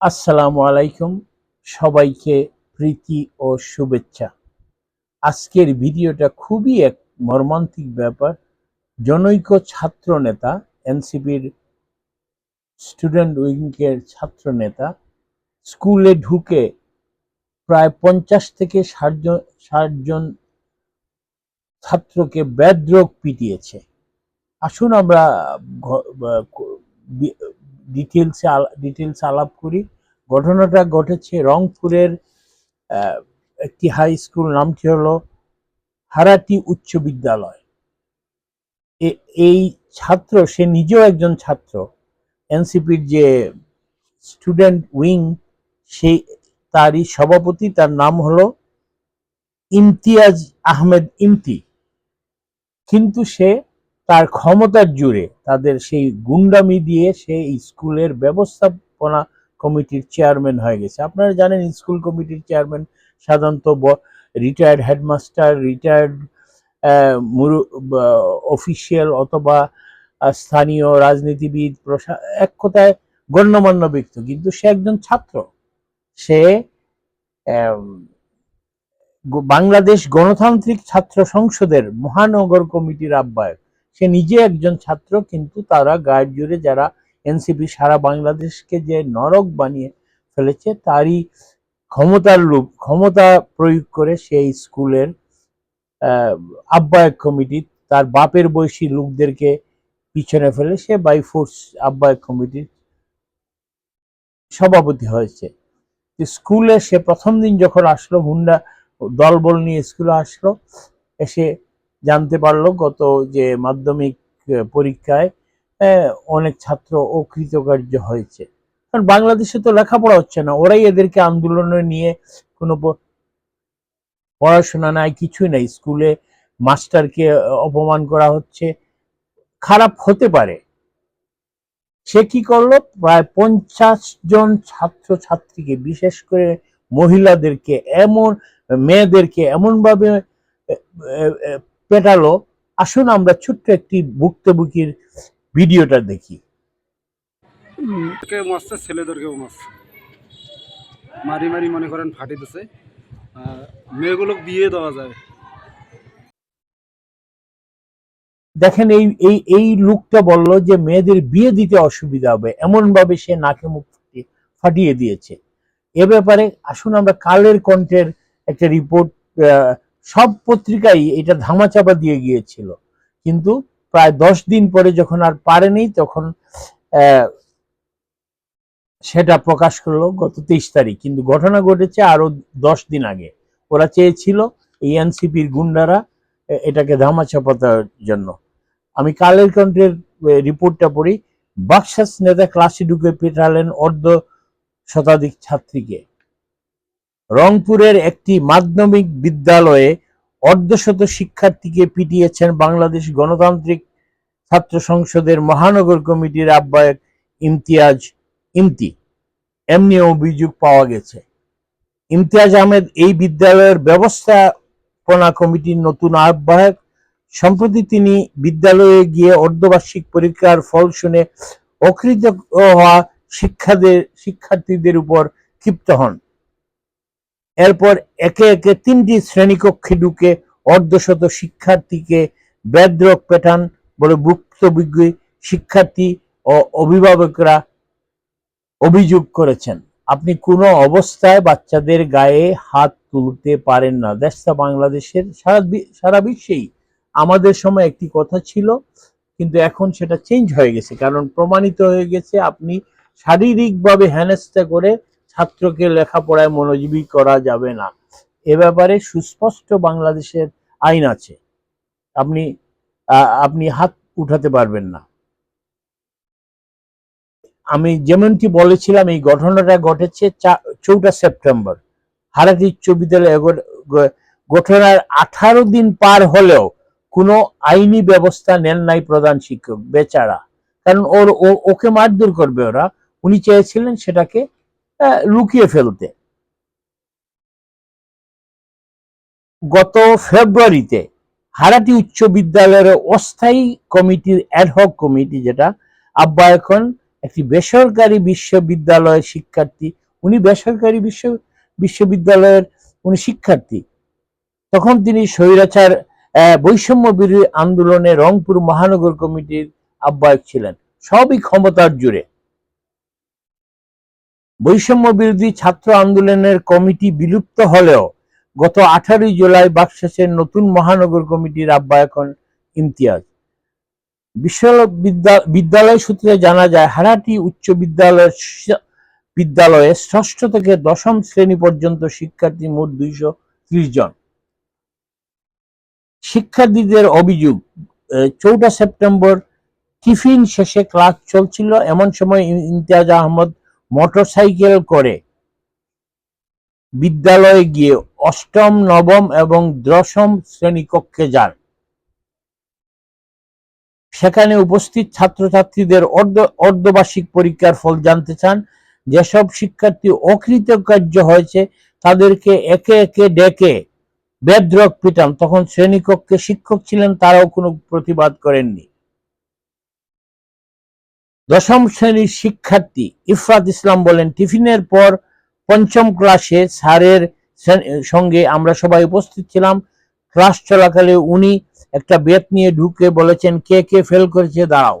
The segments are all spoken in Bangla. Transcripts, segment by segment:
আসসালামু আলাইকুম সবাইকে প্রীতি ও শুভেচ্ছা। আজকের ভিডিওটা খুবই এক মর্মান্তিক ব্যাপার। জনৈক ছাত্র নেতা এনসিপির স্টুডেন্ট উইংয়ের ছাত্র নেতা স্কুলে ঢুকে প্রায় পঞ্চাশ থেকে ষাট জন ষাট জন ছাত্রকে ব্যাদ্রোগ পিটিয়েছে। আসুন আমরা ডিটেলসে ডিটেলস আলাপ করি। ঘটনাটা ঘটেছে রংপুরের একটি হাই স্কুল নামটি হলো হারাটি উচ্চ বিদ্যালয়। এই ছাত্র, সে নিজেও একজন ছাত্র। এনসিপির যে স্টুডেন্ট উইং সেই তারই সভাপতি, তার নাম হলো ইমতিয়াজ আহমেদ ইমতি। কিন্তু সে তার ক্ষমতার জুড়ে তাদের সেই গুন্ডামি দিয়ে সে স্কুলের ব্যবস্থাপনা কমিটির চেয়ারম্যান হয়ে গেছে। আপনারা জানেন স্কুল কমিটির চেয়ারম্যান সাধারণত রিটায়ার্ড হেডমাস্টার রিটায়ার্ড অফিসিয়াল অথবা স্থানীয় রাজনীতিবিদ, প্রশা, এক কথায় গণ্যমান্য ব্যক্তি। কিন্তু সে একজন ছাত্র। সে বাংলাদেশ গণতান্ত্রিক ছাত্র সংসদের মহানগর কমিটির আহ্বায়ক। সে নিজে একজন ছাত্র কিন্তু তারা গায়ের জুড়ে যারা এনসিপি সারা বাংলাদেশকে যে নরক বানিয়ে ফেলেছে তারই ক্ষমতার লোভ ক্ষমতা প্রয়োগ করে সেই স্কুলের আহ, আহ্বায়ক কমিটি তার বাপের বয়সী লোকদেরকে পিছনে ফেলে সে বাই ফোর্স আহ্বায়ক কমিটির সভাপতি হয়েছে। স্কুলে সে প্রথম দিন যখন আসলো হুন্ডা দলবল নিয়ে স্কুলে আসলো এসে জানতে পারল গত যে মাধ্যমিক পরীক্ষায় অনেক ছাত্র অকৃতকার্য হয়েছে। কারণ বাংলাদেশে তো লেখাপড়া হচ্ছে না, ওরাই এদেরকে আন্দোলনে নিয়ে কোনো পড়াশোনা নাই, কিছুই নাই। স্কুলে মাস্টারকে অপমান করা হচ্ছে। খারাপ হতে পারে। সে কি করল? প্রায় পঞ্চাশ জন ছাত্র ছাত্রীকে বিশেষ করে মহিলাদেরকে, এমন মেয়েদেরকে এমন ভাবে পেটালো। আসুন আমরা ছোট্ট একটি ভুক্তভোগীর ভিডিওটা দেখি। কে মারছে? ছেলেদেরকেও মারছে। মারি মারি মনে করেন ফাটি দিছে। মেয়েগুলো বিয়ে দেওয়া যায়। দেখেন এই এই এই লোকটা বলল যে মেয়েদের বিয়ে দিতে অসুবিধা হবে। এমন ভাবে সে নাকে মুখ ফাটিয়ে- ফাটিয়ে দিয়েছে। এ ব্যাপারে আসুন আমরা কালের কণ্ঠের একটা রিপোর্ট সব পত্রিকাই এটা ধামাচাপা দিয়ে গিয়েছিল। কিন্তু প্রায় দশ দিন পরে যখন আর পারেনি, তখন সেটা প্রকাশ করল গত তেইশ তারিখ। কিন্তু ঘটনা ঘটেছে আরও দশ দিন আগে। ওরা চেয়েছিল এই এনসিপির গুন্ডারা এটাকে ধামাচাপাতার জন্য। আমি কালের কণ্ঠের রিপোর্টটা পড়ি। বাক্সাস নেতা ক্লাসে ঢুকে পেটালেন অর্ধ শতাধিক ছাত্রীকে। রংপুরের একটি মাধ্যমিক বিদ্যালয়ে অর্ধশত শিক্ষার্থীকে পিটিয়েছেন বাংলাদেশ গণতান্ত্রিক ছাত্র সংসদের মহানগর কমিটির আহ্বায়ক ইমতিয়াজ ইমতি। এমনি অভিযোগ পাওয়া গেছে। ইমতিয়াজ আহমেদ এই বিদ্যালয়ের ব্যবস্থাপনা কমিটির নতুন আহ্বায়ক। সম্প্রতি তিনি বিদ্যালয়ে গিয়ে অর্ধবার্ষিক পরীক্ষার ফল শুনে অকৃত হওয়া শিক্ষাদের শিক্ষার্থীদের উপর ক্ষিপ্ত হন। এরপর একে একে তিনটি শ্রেণীকক্ষে ঢুকে অর্ধশত শিক্ষার্থীকে ব্যাদ্রক পেটান বলে ভুক্তভোগী শিক্ষার্থী ও অভিভাবকরা অভিযোগ করেছেন। আপনি কোনো অবস্থায় বাচ্চাদের গায়ে হাত তুলতে পারেন না। দেশটা বাংলাদেশের সারা সারা বিশ্বেই। আমাদের সময় একটি কথা ছিল, কিন্তু এখন সেটা চেঞ্জ হয়ে গেছে। কারণ প্রমাণিত হয়ে গেছে, আপনি শারীরিকভাবে হেনস্থা করে ছাত্রকে লেখাপড়ায় মনোযোগী করা যাবে না। এ ব্যাপারে সুস্পষ্ট বাংলাদেশের আইন আছে। আপনি আপনি হাত উঠাতে পারবেন না। আমি যেমনটি বলেছিলাম, এই ঘটনাটা ঘটেছে চৌঠা সেপ্টেম্বর। হারাটি উচ্চ বিদ্যালয়ে ঘটনার আঠারো দিন পার হলেও কোনো আইনি ব্যবস্থা নেন নাই প্রধান শিক্ষক, বেচারা। কারণ ওর ওকে মারধর করবে ওরা। উনি চেয়েছিলেন সেটাকে লুকিয়ে ফেলতে। গত ফেব্রুয়ারিতে হারাটি উচ্চ বিদ্যালয়ের অস্থায়ী কমিটির অ্যাডহক কমিটি, যেটা আহ্বায়কন একটি বেসরকারি বিশ্ববিদ্যালয়ের শিক্ষার্থী, উনি বেসরকারি বিশ্ব, বিশ্ববিদ্যালয়ের উনি শিক্ষার্থী। তখন তিনি স্বৈরাচার বৈষম্য বিরোধী আন্দোলনে রংপুর মহানগর কমিটির আহ্বায়ক ছিলেন। সবই ক্ষমতার জুড়ে বৈষম্য বিরোধী ছাত্র আন্দোলনের কমিটি বিলুপ্ত হলেও গত আঠারোই জুলাই বাক্সাসের নতুন মহানগর কমিটির আহ্বায়ক হন ইমতিয়াজ। বিদ্যালয় সূত্রে জানা যায়, হারাটি উচ্চ বিদ্যালয়ের বিদ্যালয়ে ষষ্ঠ থেকে দশম শ্রেণি পর্যন্ত শিক্ষার্থী মোট দুইশো ত্রিশ জন। শিক্ষার্থীদের অভিযোগ চৌঠা সেপ্টেম্বর টিফিন শেষে ক্লাস চলছিল। এমন সময় ইম- ইমতিয়াজ আহমদ মোটরসাইকেল করে। বিদ্যালয়ে গিয়ে অষ্টম, নবম এবং দশম শ্রেণি কক্ষে যান। সেখানে উপস্থিত ছাত্রছাত্রীদের অর্ধ, অর্ধবার্ষিক পরীক্ষার ফল জানতে চান। যেসব শিক্ষার্থী অকৃতকার্য হয়েছে, তাদেরকে একে একে ডেকে বেদ্রক পিটান। তখন শ্রেণীকক্ষে শিক্ষক ছিলেন, তারাও কোনো প্রতিবাদ করেননি। দশম শ্রেণির শিক্ষার্থী ইফরাত ইসলাম বলেন, টিফিনের পর পঞ্চম ক্লাসে স্যারের সঙ্গে আমরা সবাই উপস্থিত ছিলাম। ক্লাস চলাকালে উনি একটা বেত নিয়ে ঢুকে বলেছেন, কে কে ফেল করেছে? দাঁড়াও।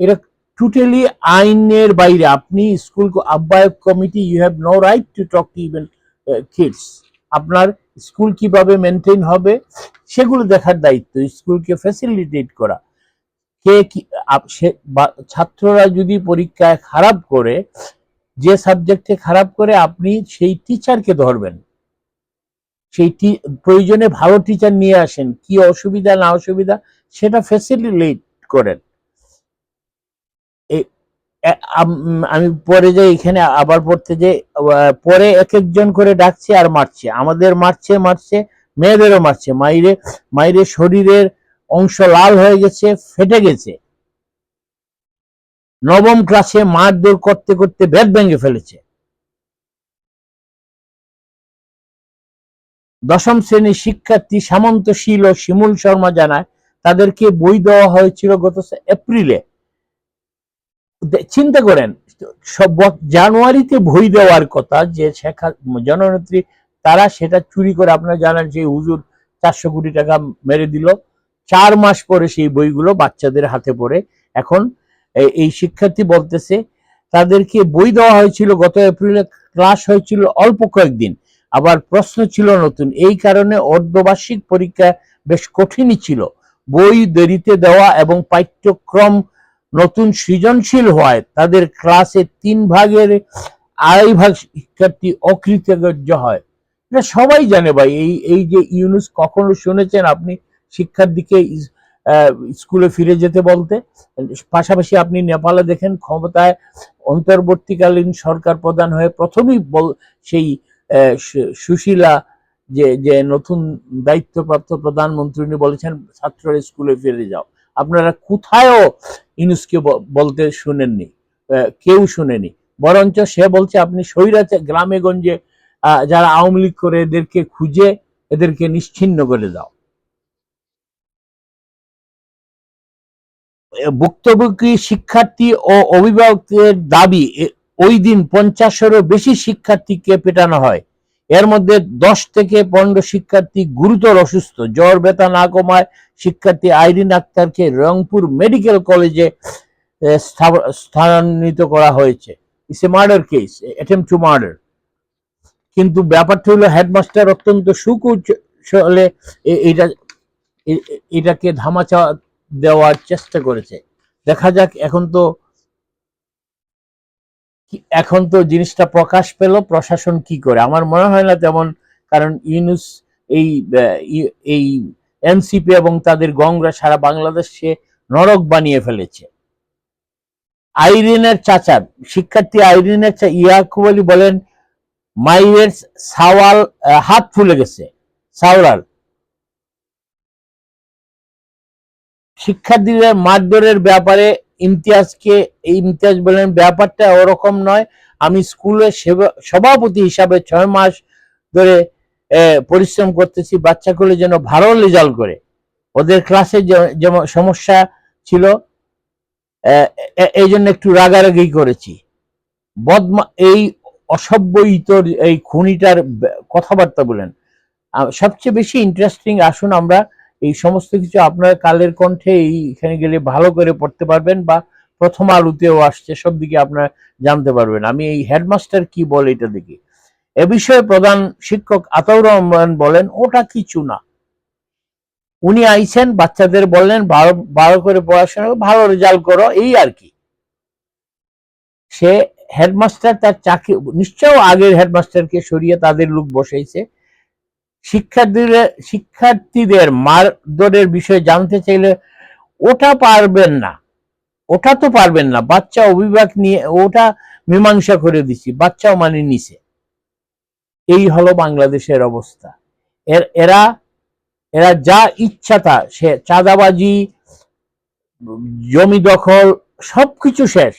এটা টোটালি আইনের বাইরে। আপনি স্কুল আহ্বায়ক committee you have no right to talk to even kids আপনার স্কুল কীভাবে মেনটেন হবে? সেগুলো দেখার দায়িত্ব। স্কুলকে ফ্যাসিলিটেট করা। কে কি ছাত্ররা যদি পরীক্ষায় খারাপ করে, যে সাবজেক্টে খারাপ করে, আপনি সেই টিচারকে ধরবেন। সেই প্রয়োজনে ভালো টিচার নিয়ে আসেন, কি অসুবিধা, না অসুবিধা, সেটা ফ্যাসিলিটেট করেন। আম- পরে যাই এখানে আবার পড়তে যে পরে এক একজন করে ডাকছে আর মারছে। আমাদের মারছে মারছে, মেয়েদেরও মারছে। মাইরে মাইরে শরীরের অংশ লাল হয়ে গেছে, ফেটে গেছে। নবম ক্লাসে মারধর করতে করতে বেদ ভেঙে ফেলেছে। দশম শ্রেণির শিক্ষার্থী সামন্ত শীল ও শিমুল শর্মা জানায়, তাদেরকে বই দেওয়া হয়েছিল গত এপ্রিলে। চিন্তা করেন জানুয়ারিতে বই দেওয়ার কথা যে শেখা, জননেত্রী, তারা সেটা চুরি করে, আপনারা জানেন যে হুজুর চারশো কোটি টাকা মেরে দিল। চার মাস পরে সেই বইগুলো বাচ্চাদের হাতে পড়ে। এখন এই- শিক্ষার্থী বলতেছে, তাদেরকে বই দেওয়া হয়েছিল, গত এপ্রিলে ক্লাস হয়েছিল অল্প কয়েকদিন। আবার প্রশ্ন ছিল নতুন, এই কারণে অর্ধবার্ষিক পরীক্ষা বেশ কঠিনই ছিল। বই দেরিতে দেওয়া এবং পাঠ্যক্রম নতুন সৃজনশীল হওয়ায় তাদের ক্লাসে তিন ভাগের আড়াই ভাগ শিক্ষার্থী অকৃতজ্ঞ হয়। এটা সবাই জানে ভাই, এই এই যে ইউনুস কখনো শুনেছেন আপনি? শিক্ষার দিকে স্কুলে ফিরে যেতে বলতে। পাশাপাশি আপনি নেপালে দেখেন ক্ষমতায় অন্তর্বর্তীকালীন সরকার প্রধান হয়ে প্রথমেই বল, সেই সুশীলা যে যে নতুন দায়িত্বপ্রাপ্ত প্রধানমন্ত্রী বলেছেন, ছাত্ররা স্কুলে ফিরে যাও। আপনারা কোথায়ও ইউনুসকে ব- বলতে শুনেননি কেউ শুনেনি। বরঞ্চ সে বলছে, আপনি স্বৈরাচে, গ্রামে গঞ্জে যারা আওয়ামী লীগ করে এদেরকে খুঁজে, এদেরকে নিশ্চিহ্ন করে দাও। ভুক্তভোগী শিক্ষার্থী ও অভিভাবকদের দাবি ওই দিন পঞ্চাশেরও বেশি শিক্ষার্থীকে পেটানো হয়। এর মধ্যে দশ থেকে পনেরো শিক্ষার্থী গুরুতর অসুস্থ। জ্বর, ব্যথা না কমায় শিক্ষার্থী আইরিন আক্তারকে রংপুর মেডিকেল কলেজে স্থানান্তরিত করা হয়েছে। It's a murder case attempt to murder কিন্তু ব্যাপারটা হলো, হেডমাস্টার অত্যন্ত সুকৌশলে এ- এটা এটাকে ধামাচা দেওয়ার চেষ্টা করেছে। দেখা যাক, এখন তো এখন তো জিনিসটা প্রকাশ পেল, প্রশাসন কি করে? আমার মনে হয় না তেমন, কারণ ইউনুস এই এই এনসিপি এবং তাদের গংরা সারা বাংলাদেশে নরক বানিয়ে ফেলেছে। আইরিনের চাচা, শিক্ষার্থী আইরিনের ইয়াকুব আলী বলেন মাইয়ের সাওয়াল হাত ফুলে গেছে, সাওরাল। শিক্ষার্থীদের মারধরের ব্যাপারে ইমতিয়াজকে, এই ইমতিয়াজ বলেন, ব্যাপারটা ওরকম নয়। আমি স্কুলের সভাপতি হিসাবে ছয় মাস ধরে পরিশ্রম করতেছি, বাচ্চাগুলো যেন ভালো রেজাল্ট করে। ওদের ক্লাসে যেমন সমস্যা ছিল এই জন্য একটু রাগারাগি করেছি। বদমা, এই অসভ্য ইতর এই খুনিটার কথাবার্তা বলেন। সবচেয়ে বেশি ইন্টারেস্টিং আসুন আমরা এই সমস্ত কিছু আপনার কালের কণ্ঠে এইখানে গেলে ভালো করে পড়তে পারবেন বা প্রথম আলুতেও আসছে, সব দিকে আপনারা জানতে পারবেন। আমি এই হেডমাস্টার কি বলে এটা দেখি। এ বিষয়ে প্রধান শিক্ষক আতাউর রহমান বলেন, ওটা কিছু না। উনি আইছেন, বাচ্চাদের বললেন ভালো ভালো করে পড়াশোনা ভালো রেজাল্ট করো, এই আর কি। সে হেডমাস্টার তার চাকরি নিশ্চয় আগের হেডমাস্টারকে সরিয়ে তাদের লোক বসাইছে। শিক্ষার্থীদের শিক্ষার্থীদের মারধরের বিষয়ে জানতে চাইলে ওটা পারবেন না। ওটা তো পারবেন না। বাচ্চা অভিভাবক নিয়ে ওটা মীমাংসা করে দিছি বাচ্চাও মানে নিছে। এই হলো বাংলাদেশের অবস্থা। এর, এরা এরা যা ইচ্ছা তা, সে চাঁদাবাজি, জমি দখল, সবকিছু শেষ।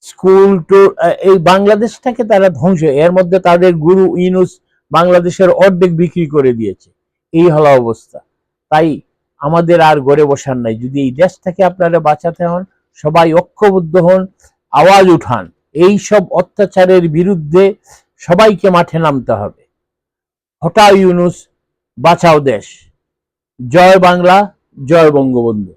স্কুল, টু, এই বাংলাদেশটাকে তারা ধ্বংস। এর মধ্যে তাদের গুরু ইনুস বাংলাদেশের অর্ধেক বিক্রি করে দিয়েছে। এই হলো অবস্থা। তাই আমাদের আর গড়ে বসার নাই। যদি এই দেশটাকে আপনারা বাঁচাতে হন, সবাই ঐক্যবদ্ধ হন, আওয়াজ উঠান। এই সব অত্যাচারের বিরুদ্ধে সবাইকে মাঠে নামতে হবে। হটাও ইউনুস, বাঁচাও দেশ। জয় বাংলা, জয় বঙ্গবন্ধু।